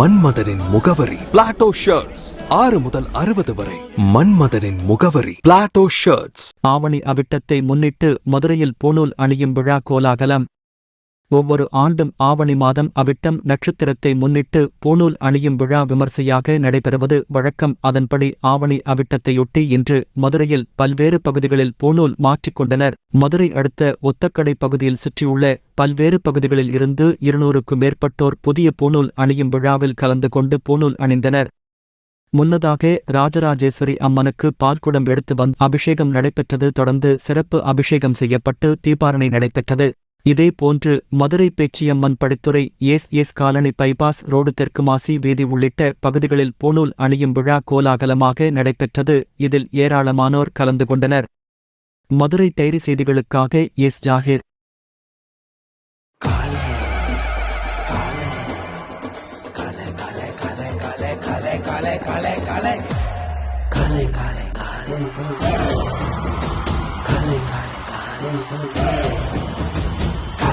மன்மதனின் முகவரி. Plato shirts ஆறு முதல் அறுபது வரை. மன்மதனின் முகவரி. பிளாட்டோ ஷர்ட்ஸ் ஆவணி அவிட்டத்தை முன்னிட்டு மதுரையில் பூணூல் அணியும் விழா கோலாகலம். ஒவ்வொரு ஆண்டும் ஆவணி மாதம் அவிட்டம் நட்சத்திரத்தை முன்னிட்டு பூணூல் அணியும் விழா விமர்சையாக நடைபெறுவது வழக்கம். அதன்படி ஆவணி அவிட்டத்தையொட்டி இன்று மதுரையில் பல்வேறு பகுதிகளில் பூணூல் மாற்றிக்கொண்டனர் மதுரை அடுத்த ஒத்தக்கடை பகுதியில் சுற்றியுள்ள பல்வேறு பகுதிகளில் இருந்து இருநூறுக்கும் மேற்பட்டோர் புதிய பூணூல் அணியும் விழாவில் கலந்து கொண்டு பூணூல் அணிந்தனர். முன்னதாக ராஜராஜேஸ்வரி அம்மனுக்கு பால்குடம் எடுத்து வந்து அபிஷேகம் நடைபெற்றது. தொடர்ந்து சிறப்பு அபிஷேகம் செய்யப்பட்டு தீபாரணை நடைபெற்றது. இதேபோன்று மதுரை பேச்சியம்மன் படித்துறை S S colony bypass road தெற்கு மாசி வீதி உள்ளிட்ட பகுதிகளில் பூணூல் அணியும் விழா கோலாகலமாக நடைபெற்றது. இதில் ஏராளமானோர் கலந்து கொண்டனர். மதுரை டைரி செய்திகளுக்காக S Zakir.